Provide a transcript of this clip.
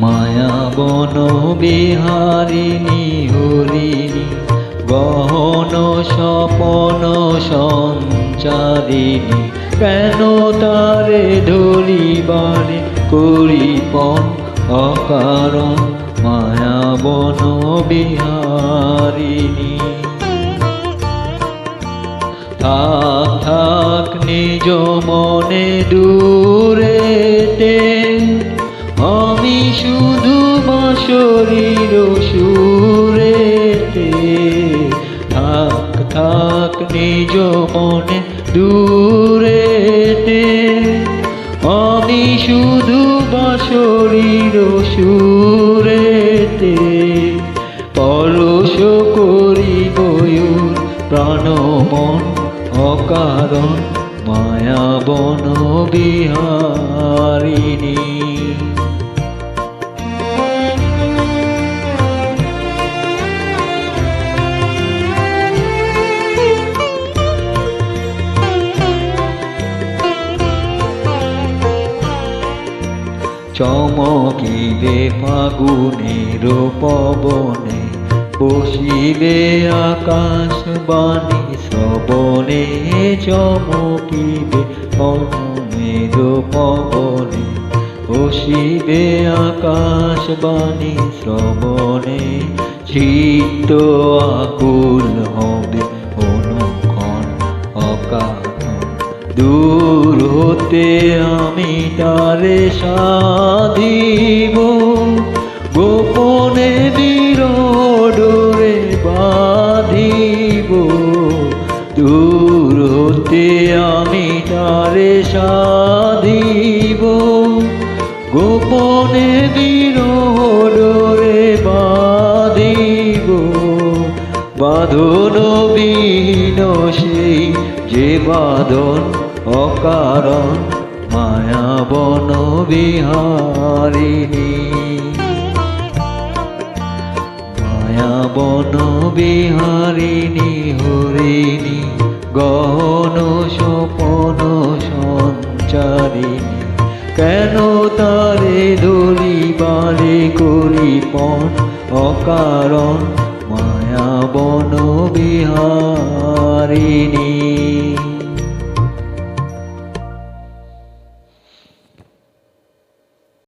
মায়া বন বিহারিণী, হরিণী, গহন স্বপন সঞ্চারিণী, কেন তারে ধরিবারে করিপন অকারণ মায়া বন বিহারিণী? থাক থাক, নিজ মনে দূর বাঁশরীর সুরেতে থাক থাক নিজ মনে দূরেতে। আমি শুধু বাঁশরীর সুরেতে পরশ করি বয়ুর প্রাণমন অকারণ মায়া বন চমকিবে ফাগুনের পবনে বসিবে আকাশ বাণী শ্রবণে চমকিবে অনুমের পবনে বসিবে আকাশ বাণী শ্রবণে চিত্ত আকুল হবে দূর হতে আমি তারে সাধিব। গোপনে বিরোডরে বাঁধিব। দূর হতে আমি তারে সাধিব। গোপনে বিরোডরে বাঁধিব। বাঁধন বিহীন যে বাঁধন অকারণ, মায়া, বন, বিহারিণী। মায়া, বন, বিহারিণী, হরিণী, গহন, স্বপন, সঞ্চারিণী। কেন তারে ধরিবারে করি পণ, অকারণ, মায়া, বন, বিহারিণী?